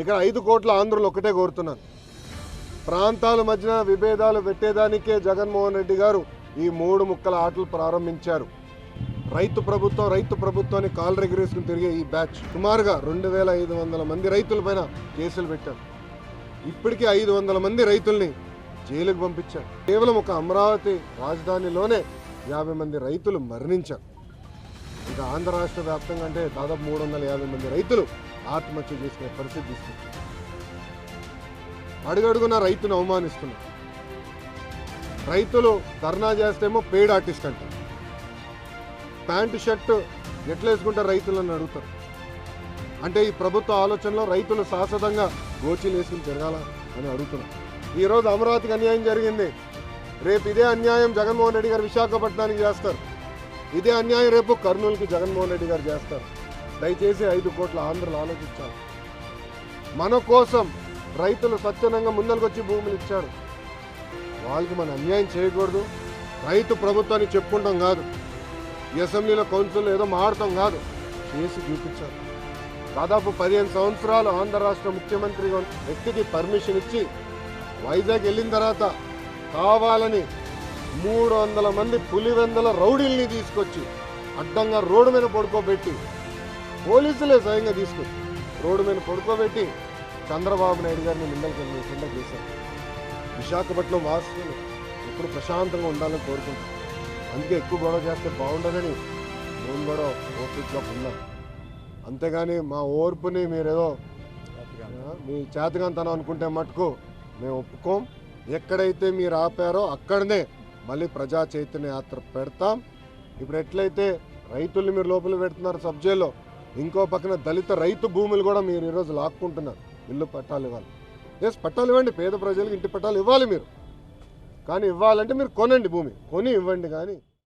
ఇక్కడ ఐదు కోట్ల ఆంధ్రులు ఒకటే కోరుతున్నాను ప్రాంతాల మధ్యన విభేదాలు పెట్టేదానికే జగన్మోహన్ రెడ్డి గారు ఈ మూడు ముక్కల ఆటలు ప్రారంభించారు. రైతు ప్రభుత్వం రైతు ప్రభుత్వాన్ని కాలరెగరేసుకుని తిరిగే ఈ బ్యాచ్ సుమారుగా రెండు వేల ఐదు వందల మంది రైతులపైన కేసులు పెట్టారు. ఇప్పటికీ ఐదు వందల మంది రైతుల్ని జైలుకు పంపించారు. కేవలం ఒక అమరావతి రాజధానిలోనే యాభై మంది రైతులు మరణించారు. ఇక ఆంధ్ర రాష్ట్ర వ్యాప్తంగా అంటే దాదాపు మూడు వందల యాభై మంది రైతులు ఆత్మహత్య చేసుకునే పరిస్థితి తీసుకొచ్చారు అడుగడుగున రైతును అవమానిస్తున్నారు. రైతులు ధర్నా చేస్తేమో పెయిడ్ ఆర్టిస్ట్ అంటారు. ప్యాంటు షర్ట్ ఎట్లా వేసుకుంటారు రైతులను అడుగుతారు. అంటే ఈ ప్రభుత్వ ఆలోచనలో రైతులు శాశ్వతంగా గోచీలు వేసుకుని తిరగాల అని అడుగుతున్నారు. ఈరోజు అమరావతికి అన్యాయం జరిగింది. రేపు ఇదే అన్యాయం జగన్మోహన్ రెడ్డి గారు విశాఖపట్నానికి చేస్తారు. ఇదే అన్యాయం రేపు కర్నూలుకి జగన్మోహన్ రెడ్డి గారు చేస్తారు. దయచేసి ఐదు కోట్ల ఆంధ్రలు ఆలోచించాలి. మన కోసం రైతులు స్వచ్ఛందంగా ముందరికొచ్చి భూములు ఇచ్చారు. వాళ్ళకి మనం అన్యాయం చేయకూడదు. రైతు ప్రభుత్వాన్ని చెప్పుకుంటాం కాదు. అసెంబ్లీలో కౌన్సిల్ ఏదో మాడతాం కాదు. చేసి చూపించారు దాదాపు పదిహేను సంవత్సరాలు ఆంధ్ర రాష్ట్ర ముఖ్యమంత్రి వ్యక్తికి పర్మిషన్ ఇచ్చి వైజాగ్ వెళ్ళిన తర్వాత కావాలని మూడు వందల మంది పులివెందల రౌడీల్ని తీసుకొచ్చి అడ్డంగా రోడ్డు మీద పడుకోబెట్టి పోలీసులే స్వయంగా తీసుకొచ్చి రోడ్డు మీద పడుకోబెట్టి చంద్రబాబు నాయుడు గారిని నిందలు కింద చేశారు. విశాఖపట్నం వాసులు ఎప్పుడు ప్రశాంతంగా ఉండాలని కోరుకుంటాం అందుకే ఎక్కువ గొడవ చేస్తే బాగుండదని నేను కూడా ఓపికలో ఉన్నాం అంతేగాని మా ఓర్పుని మీరేదో మీ చేతకంతనం అనుకుంటే మటుకు మేము ఒప్పుకోం. ఎక్కడైతే మీరు ఆపారో అక్కడనే మళ్ళీ ప్రజా చైతన్య యాత్ర పెడతాం. ఇప్పుడు ఎట్లయితే రైతుల్ని మీరు లోపల పెడుతున్నారు సబ్జెక్ట్లో ఇంకో పక్కన దళిత రైతు భూములు కూడా మీరు ఈరోజు లాక్కుంటున్నారు. ఇల్లు పట్టాలు ఇవ్వాలి. ఎస్ పట్టాలు ఇవ్వండి పేద ప్రజలకు ఇంటి పట్టాలు ఇవ్వాలి మీరు. కానీ ఇవ్వాలంటే మీరు కొనండి భూమి. కొని ఇవ్వండి కానీ